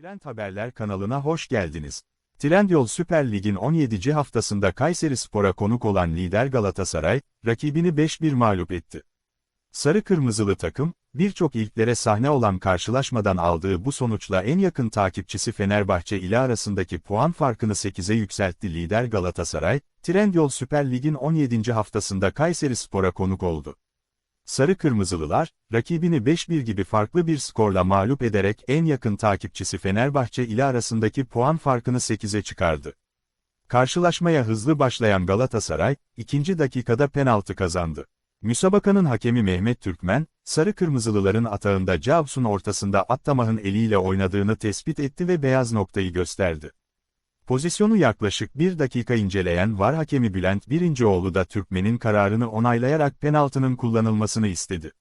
Trend Haberler kanalına hoş geldiniz. Trendyol Süper Lig'in 17. haftasında Kayseri Spor'a konuk olan lider Galatasaray, rakibini 5-1 mağlup etti. Sarı Kırmızılı takım, birçok ilklere sahne olan karşılaşmadan aldığı bu sonuçla en yakın takipçisi Fenerbahçe ile arasındaki puan farkını 8'e yükseltti lider Galatasaray, Trendyol Süper Lig'in 17. haftasında Kayseri Spor'a konuk oldu. Sarı Kırmızılılar, rakibini 5-1 gibi farklı bir skorla mağlup ederek en yakın takipçisi Fenerbahçe ile arasındaki puan farkını 8'e çıkardı. Karşılaşmaya hızlı başlayan Galatasaray, ikinci dakikada penaltı kazandı. Müsabakanın hakemi Mehmet Türkmen, Sarı Kırmızılıların atağında Cavs'un ortasında Attamah'ın eliyle oynadığını tespit etti ve beyaz noktayı gösterdi. Pozisyonu yaklaşık bir dakika inceleyen VAR hakemi Bülent Birincioğlu da Türkmen'in kararını onaylayarak penaltının kullanılmasını istedi.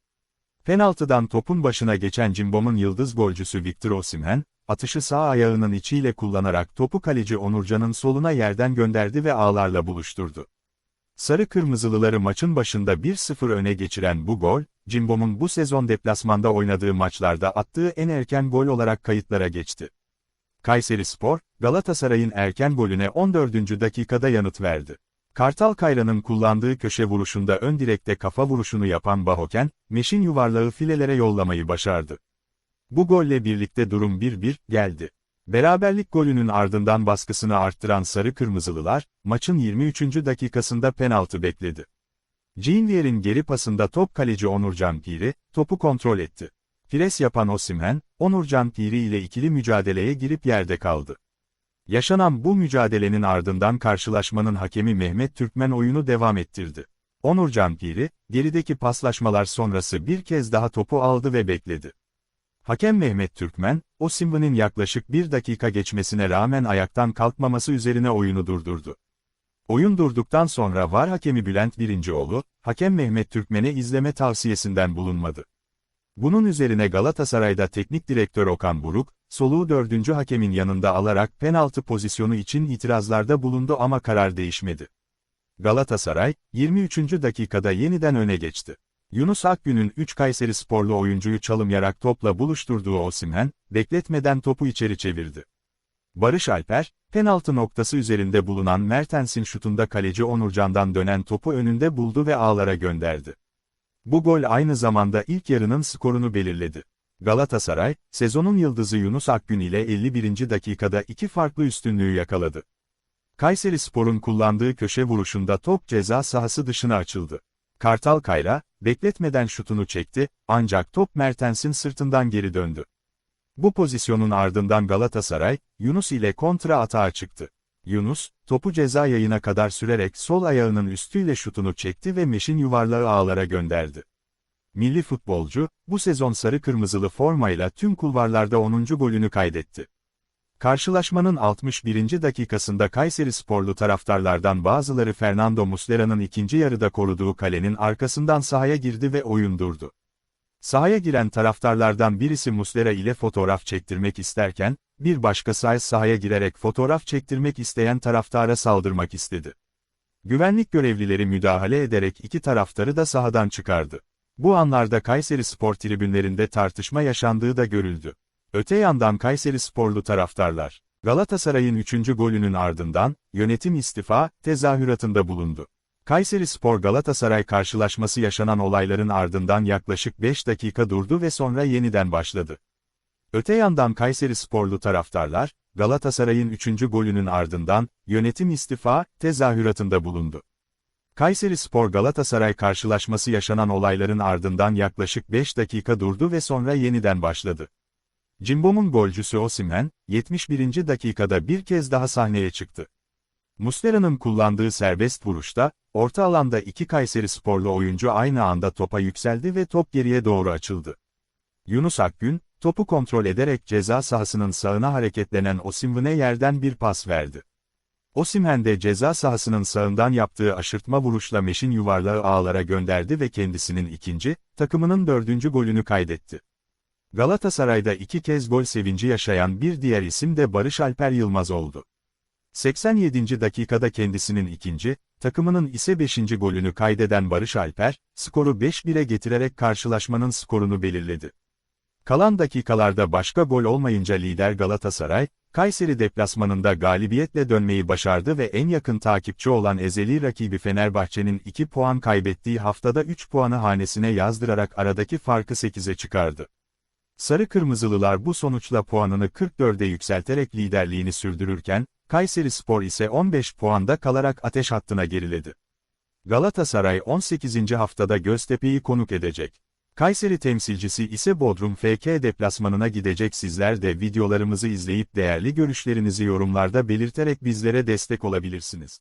Penaltıdan topun başına geçen Cimbom'un yıldız golcüsü Victor Osimhen, atışı sağ ayağının içiyle kullanarak topu kaleci Onurcan'ın soluna yerden gönderdi ve ağlarla buluşturdu. Sarı Kırmızılıları maçın başında 1-0 öne geçiren bu gol, Cimbom'un bu sezon deplasmanda oynadığı maçlarda attığı en erken gol olarak kayıtlara geçti. Kayseri Spor, Galatasaray'ın erken golüne 14. dakikada yanıt verdi. Kartal Kayra'nın kullandığı köşe vuruşunda ön direkte kafa vuruşunu yapan Bahoken, Meşin yuvarlağı filelere yollamayı başardı. Bu golle birlikte durum 1-1 geldi. Beraberlik golünün ardından baskısını arttıran Sarı Kırmızılılar, maçın 23. dakikasında penaltı bekledi. Cinvier'in geri pasında top kaleci Onurcan Piri, topu kontrol etti. Pres yapan Osimhen, Onurcan Piri ile ikili mücadeleye girip yerde kaldı. Yaşanan bu mücadelenin ardından karşılaşmanın hakemi Mehmet Türkmen oyunu devam ettirdi. Onurcan Piri, gerideki paslaşmalar sonrası bir kez daha topu aldı ve bekledi. Hakem Mehmet Türkmen, Osimhen'in yaklaşık bir dakika geçmesine rağmen ayaktan kalkmaması üzerine oyunu durdurdu. Oyun durduktan sonra VAR hakemi Bülent Birincioğlu, hakem Mehmet Türkmen'e izleme tavsiyesinden bulunmadı. Bunun üzerine Galatasaray'da teknik direktör Okan Buruk, soluğu dördüncü hakemin yanında alarak penaltı pozisyonu için itirazlarda bulundu ama karar değişmedi. Galatasaray, 23. dakikada yeniden öne geçti. Yunus Akgün'ün 3 Kayseri sporlu oyuncuyu çalımlayarak topla buluşturduğu Osimhen, bekletmeden topu içeri çevirdi. Barış Alper, penaltı noktası üzerinde bulunan Mertens'in şutunda kaleci Onurcan'dan dönen topu önünde buldu ve ağlara gönderdi. Bu gol aynı zamanda ilk yarının skorunu belirledi. Galatasaray, sezonun yıldızı Yunus Akgün ile 51. dakikada iki farklı üstünlüğü yakaladı. Kayseri Spor'un kullandığı köşe vuruşunda top ceza sahası dışına açıldı. Kartal Kayra, bekletmeden şutunu çekti, ancak top Mertens'in sırtından geri döndü. Bu pozisyonun ardından Galatasaray, Yunus ile kontra atağa çıktı. Yunus, topu ceza yayına kadar sürerek sol ayağının üstüyle şutunu çekti ve meşin yuvarlağı ağlara gönderdi. Milli futbolcu, bu sezon sarı kırmızılı formayla tüm kulvarlarda 10. golünü kaydetti. Karşılaşmanın 61. dakikasında Kayseri sporlu taraftarlardan bazıları Fernando Muslera'nın ikinci yarıda koruduğu kalenin arkasından sahaya girdi ve oyun durdu. Sahaya giren taraftarlardan birisi Muslera ile fotoğraf çektirmek isterken, bir başkası sahaya girerek fotoğraf çektirmek isteyen taraftara saldırmak istedi. Güvenlik görevlileri müdahale ederek iki taraftarı da sahadan çıkardı. Bu anlarda Kayseri spor tribünlerinde tartışma yaşandığı da görüldü. Öte yandan Kayseri sporlu taraftarlar, Galatasaray'ın 3. golünün ardından, yönetim istifa, tezahüratında bulundu. Kayseri Spor Galatasaray karşılaşması yaşanan olayların ardından yaklaşık 5 dakika durdu ve sonra yeniden başladı. Öte yandan Kayseri sporlu taraftarlar, Galatasaray'ın 3. golünün ardından, yönetim istifa, tezahüratında bulundu. Kayseri Spor Galatasaray karşılaşması yaşanan olayların ardından yaklaşık 5 dakika durdu ve sonra yeniden başladı. Cimbom'un golcüsü Osimhen, 71. dakikada bir kez daha sahneye çıktı. Muslera'nın kullandığı serbest vuruşta, orta alanda iki Kayseri sporlu oyuncu aynı anda topa yükseldi ve top geriye doğru açıldı. Yunus Akgün, topu kontrol ederek ceza sahasının sağına hareketlenen Osimhen'e yerden bir pas verdi. Osimhen de ceza sahasının sağından yaptığı aşırtma vuruşla meşin yuvarlağı ağlara gönderdi ve kendisinin ikinci, takımının dördüncü golünü kaydetti. Galatasaray'da iki kez gol sevinci yaşayan bir diğer isim de Barış Alper Yılmaz oldu. 87. dakikada kendisinin ikinci, takımının ise 5. golünü kaydeden Barış Alper, skoru 5-1'e getirerek karşılaşmanın skorunu belirledi. Kalan dakikalarda başka gol olmayınca lider Galatasaray, Kayseri deplasmanında galibiyetle dönmeyi başardı ve en yakın takipçi olan ezeli rakibi Fenerbahçe'nin 2 puan kaybettiği haftada 3 puanı hanesine yazdırarak aradaki farkı 8'e çıkardı. Sarı Kırmızılılar bu sonuçla puanını 44'e yükselterek liderliğini sürdürürken, Kayseri Spor ise 15 puanda kalarak ateş hattına geriledi. Galatasaray 18. haftada Göztepe'yi konuk edecek. Kayseri temsilcisi ise Bodrum FK deplasmanına gidecek sizler de videolarımızı izleyip değerli görüşlerinizi yorumlarda belirterek bizlere destek olabilirsiniz.